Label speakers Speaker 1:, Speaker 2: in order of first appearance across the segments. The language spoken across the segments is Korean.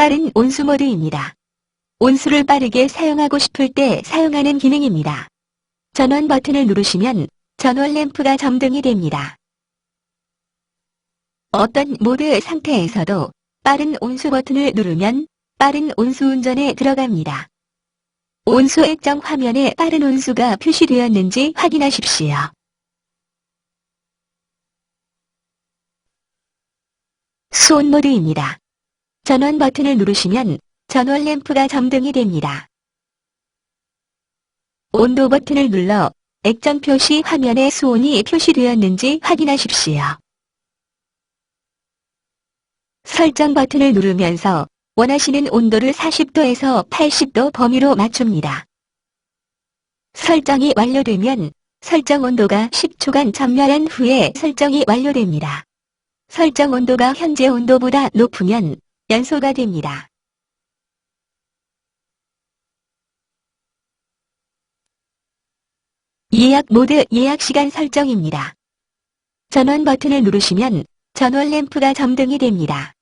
Speaker 1: 빠른 온수 모드입니다. 온수를 빠르게 사용하고 싶을 때 사용하는 기능입니다. 전원 버튼을 누르시면 전원 램프가 점등이 됩니다. 어떤 모드 상태에서도 빠른 온수 버튼을 누르면 빠른 온수 운전에 들어갑니다. 온수 액정 화면에 빠른 온수가 표시되었는지 확인하십시오. 수온 모드입니다. 전원 버튼을 누르시면 전원 램프가 점등이 됩니다. 온도 버튼을 눌러 액정 표시 화면에 수온이 표시되었는지 확인하십시오. 설정 버튼을 누르면서 원하시는 온도를 40도에서 80도 범위로 맞춥니다. 설정이 완료되면 설정 온도가 10초간 전멸한 후에 설정이 완료됩니다. 설정 온도가 현재 온도보다 높으면 연소가 됩니다. 예약 모드 예약 시간 설정입니다. 전원 버튼을 누르시면 전원 램프가 점등이 됩니다.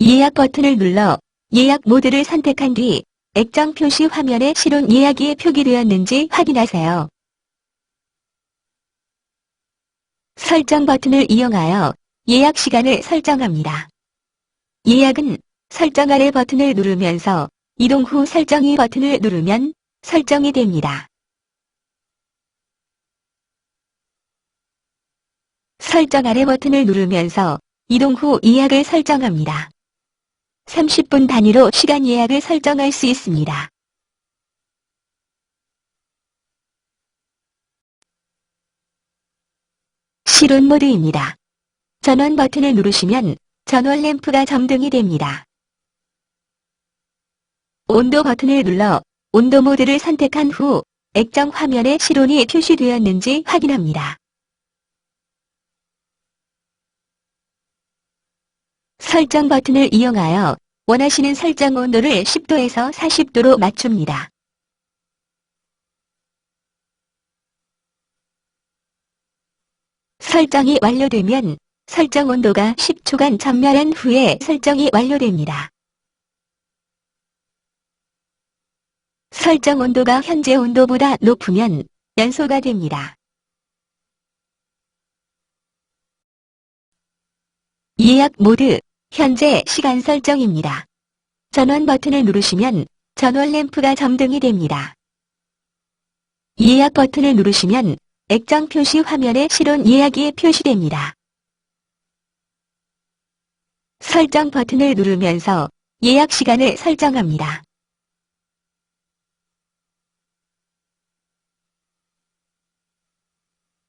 Speaker 1: 예약 버튼을 눌러 예약 모드를 선택한 뒤 액정 표시 화면에 실온 예약이 표기되었는지 확인하세요. 설정 버튼을 이용하여 예약 시간을 설정합니다. 예약은 설정 아래 버튼을 누르면서 이동 후 설정이 버튼을 누르면 설정이 됩니다. 설정 아래 버튼을 누르면서 이동 후 예약을 설정합니다. 30분 단위로 시간 예약을 설정할 수 있습니다. 실온 모드입니다. 전원 버튼을 누르시면 전원 램프가 점등이 됩니다. 온도 버튼을 눌러 온도 모드를 선택한 후 액정 화면에 실온이 표시되었는지 확인합니다. 설정 버튼을 이용하여 원하시는 설정 온도를 10도에서 40도로 맞춥니다. 설정이 완료되면 설정 온도가 10초간 전멸한 후에 설정이 완료됩니다. 설정 온도가 현재 온도보다 높으면 연소가 됩니다. 예약 모드 현재 시간 설정입니다. 전원 버튼을 누르시면 전원 램프가 점등이 됩니다. 예약 버튼을 누르시면 액정 표시 화면에 실온 예약이 표시됩니다. 설정 버튼을 누르면서 예약 시간을 설정합니다.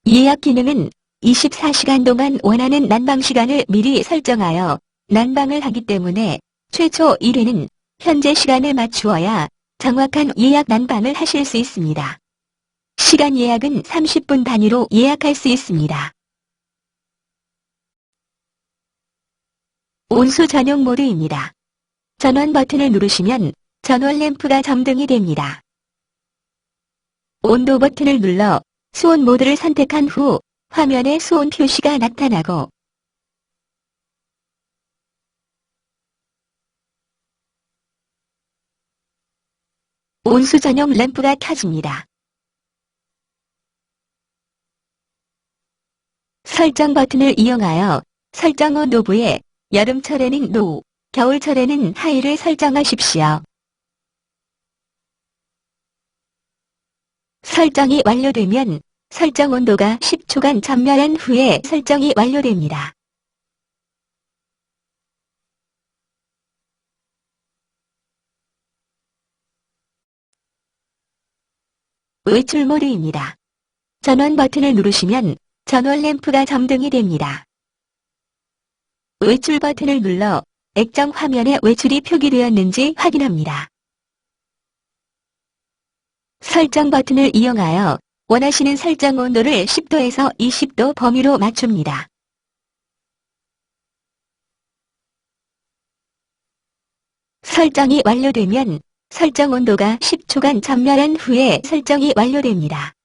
Speaker 1: 예약 기능은 24시간 동안 원하는 난방 시간을 미리 설정하여 난방을 하기 때문에 최초 1회는 현재 시간을 맞추어야 정확한 예약 난방을 하실 수 있습니다. 시간 예약은 30분 단위로 예약할 수 있습니다. 온수 전용 모드입니다. 전원 버튼을 누르시면 전원 램프가 점등이 됩니다. 온도 버튼을 눌러 수온 모드를 선택한 후 화면에 수온 표시가 나타나고 온수 전용 램프가 켜집니다. 설정 버튼을 이용하여 설정 온도부에 여름철에는 노, 겨울철에는 하이를 설정하십시오. 설정이 완료되면 설정 온도가 10초간 전멸한 후에 설정이 완료됩니다. 외출 모드입니다. 전원 버튼을 누르시면 전원 램프가 점등이 됩니다. 외출 버튼을 눌러 액정 화면에 외출이 표기되었는지 확인합니다. 설정 버튼을 이용하여 원하시는 설정 온도를 10도에서 20도 범위로 맞춥니다. 설정이 완료되면 설정 온도가 10초간 전멸한 후에 설정이 완료됩니다.